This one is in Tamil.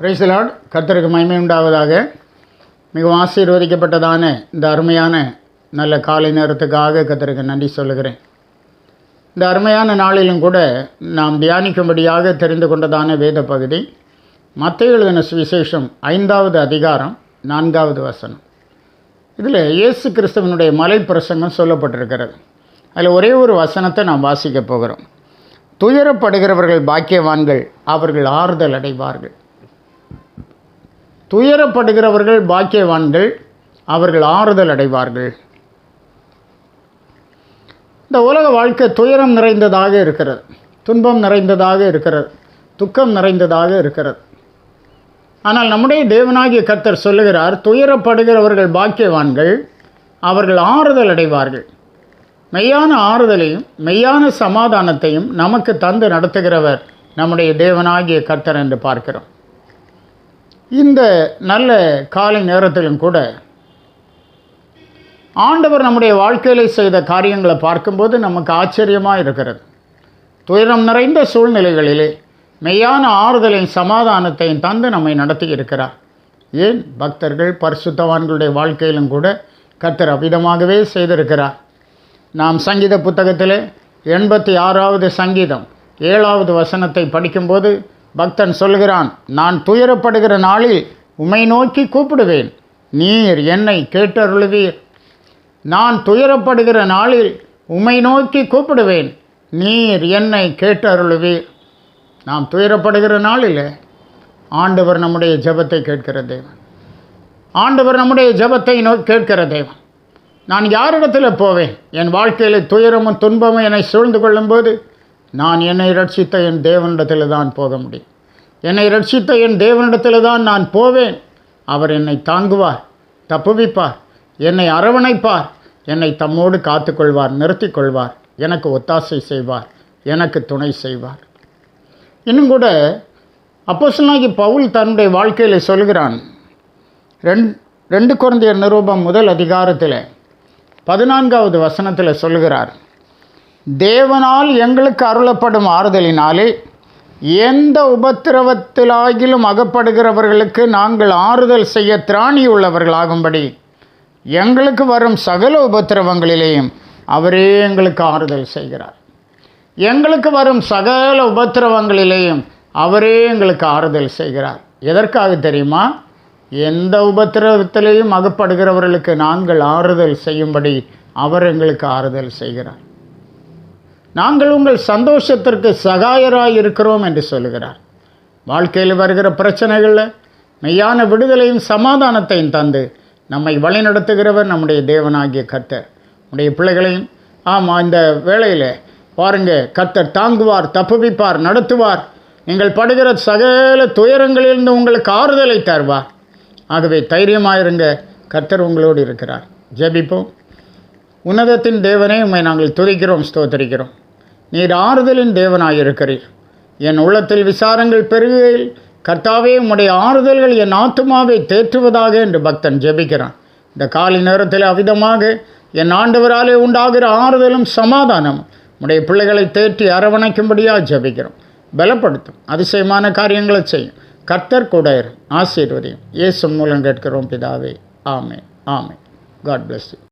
பிரைசலாட் கர்த்தருக்கு மகிமை உண்டாவதாக. மிகவும் ஆசீர்வதிக்கப்பட்டதான இந்த அருமையான நல்ல காலை நேரத்துக்காக கர்த்தருக்கு நன்றி சொல்லுகிறேன். இந்த அருமையான நாளிலும் கூட நாம் தியானிக்கும்படியாக தெரிந்து கொண்டதான வேத பகுதி மத்திய எழுதின சுவிசேஷம் ஐந்தாவது அதிகாரம் நான்காவது வசனம். இதில் இயேசு கிறிஸ்துவனுடைய மலை பிரசங்கம் சொல்லப்பட்டிருக்கிறது. அதில் ஒரே ஒரு வசனத்தை நாம் வாசிக்க போகிறோம். துயரப்படுகிறவர்கள் பாக்கியவான்கள் அவர்கள் ஆறுதல் அடைவார்கள். துயரப்படுகிறவர்கள் பாக்கியவான்கள் அவர்கள் ஆறுதல் அடைவார்கள். இந்த உலக வாழ்க்கை துயரம் நிறைந்ததாக இருக்கிறது. துன்பம் நிறைந்ததாக இருக்கிறது. துக்கம் நிறைந்ததாக இருக்கிறது. ஆனால் நம்முடைய தேவனாகிய கர்த்தர் சொல்லுகிறார் துயரப்படுகிறவர்கள் பாக்கியவான்கள் அவர்கள் ஆறுதல் அடைவார்கள். மெய்யான ஆறுதலையும் மெய்யான சமாதானத்தையும் நமக்கு தந்து நடத்துகிறவர் நம்முடைய தேவனாகிய கர்த்தர் என்று பார்க்கிறோம். இந்த நல்ல காலை நேரத்திலும் கூட ஆண்டவர் நம்முடைய வாழ்க்கையில் செய்த காரியங்களை பார்க்கும்போது நமக்கு ஆச்சரியமாக இருக்கிறது. துயரம் நிறைந்த சூழ்நிலைகளிலே மெய்யான ஆறுதலையும் சமாதானத்தையும் தந்து நம்மை நடத்தி இருக்கிறார் ஏன்? பக்தர்கள் பரிசுத்தவான்களுடைய வாழ்க்கையிலும் கூட கத்தர் அவ்விதமாகவே செய்திருக்கிறார். நாம் சங்கீத புத்தகத்தில் எண்பத்தி ஆறாவது சங்கீதம் ஏழாவது வசனத்தை படிக்கும்போது பக்தன் சொல்கிறான் நான் துயரப்படுகிற நாளில் உமை நோக்கி கூப்பிடுவேன். நீர் என்னை கேட்டருளுவீர். நான் துயரப்படுகிற நாளில் உமை நோக்கி கூப்பிடுவேன். நீர் என்னை கேட்டருளுவீர். நாம் துயரப்படுகிற நாளில் ஆண்டவர் நம்முடைய ஜெபத்தை கேட்கிற தேவன். ஆண்டவர் நம்முடைய ஜெபத்தை நோ கேட்கிற தேவன். நான் யாரிடத்தில் போவேன்? என் வாழ்க்கையில் துயரமும் துன்பமும் என்னை சூழ்ந்து கொள்ளும்போது நான் என்னை ரட்சித்த என் தேவனிடத்தில் தான் போக முடியும். என்னை ரட்சித்த என் தேவனிடத்தில் தான் நான் போவேன். அவர் என்னை தாங்குவார் தப்புவிப்பார் என்னை அரவணைப்பார் என்னை தம்மோடு காத்துக்கொள்வார் நிறுத்தி கொள்வார் எனக்கு ஒத்தாசை செய்வார் எனக்கு துணை செய்வார். இன்னும் கூட அப்போசனாகி பவுல் தன்னுடைய வாழ்க்கையில் சொல்கிறான் ரெண் ரெண்டு குழந்தையர் நிரூபம் முதல் அதிகாரத்தில் பதினான்காவது வசனத்தில் சொல்கிறார் தேவனால் எங்களுக்கு அருளப்படும் ஆறுதலினாலே எந்த உபத்திரவத்திலாகிலும் அகப்படுகிறவர்களுக்கு நாங்கள் ஆறுதல் செய்ய திராணி உள்ளவர்களாகும்படி எங்களுக்கு வரும் சகல உபத்திரவங்களிலேயும் அவரே எங்களுக்கு ஆறுதல் செய்கிறார். எங்களுக்கு வரும் சகல உபத்திரவங்களிலேயும் அவரே எங்களுக்கு ஆறுதல் செய்கிறார். எதற்காக தெரியுமா? எந்த உபத்திரவத்திலேயும் அகப்படுகிறவர்களுக்கு நாங்கள் ஆறுதல் செய்யும்படி அவர் எங்களுக்கு ஆறுதல் செய்கிறார். நாங்கள் உங்கள் சந்தோஷத்திற்கு சகாயராக இருக்கிறோம் என்று சொல்லுகிறார். வாழ்க்கையில் வருகிற பிரச்சனைகளில் மெய்யான விடுதலையும் சமாதானத்தையும் தந்து நம்மை வழிநடத்துகிறவர் நம்முடைய தேவனாகிய கர்த்தர். உடைய பிள்ளைகளையும் ஆமாம் இந்த வேளையில் பாருங்க கர்த்தர் தாங்குவார் தப்புவிப்பார் நடத்துவார். நீங்கள் படுகிற சகல துயரங்களிலிருந்து உங்களுக்கு ஆறுதலை தருவார். ஆகவே தைரியமாயிருங்க கர்த்தர் உங்களோடு இருக்கிறார். ஜெபிப்போம். உன்னதத்தின் தேவனே உம்மை நாங்கள் துதிக்கிறோம் ஸ்தோத்தரிக்கிறோம். நீர் ஆறுதலின் தேவனாயிருக்கிறீர். என் உள்ளத்தில் விசாரங்கள் பெருகையில் கர்த்தாவே உம்முடைய ஆறுதல்கள் என் ஆத்துமாவை தேற்றுவதாக என்று பக்தன் ஜெபிக்கிறான். இந்த காலை நேரத்தில் அவிதமாக என் ஆண்டவராலே உண்டாகிற ஆறுதலும் சமாதானம் உடைய பிள்ளைகளை தேற்றி அரவணைக்கும்படியாக ஜெபிக்கிறோம். பலப்படுத்தும் அதிசயமான காரியங்களை செய்யும். கர்த்தர் கூட ஆசீர்வதியும். இயேசு மூலம் கேட்கிறோம் பிதாவே. ஆமே ஆமே காட் பிளஸ் யூ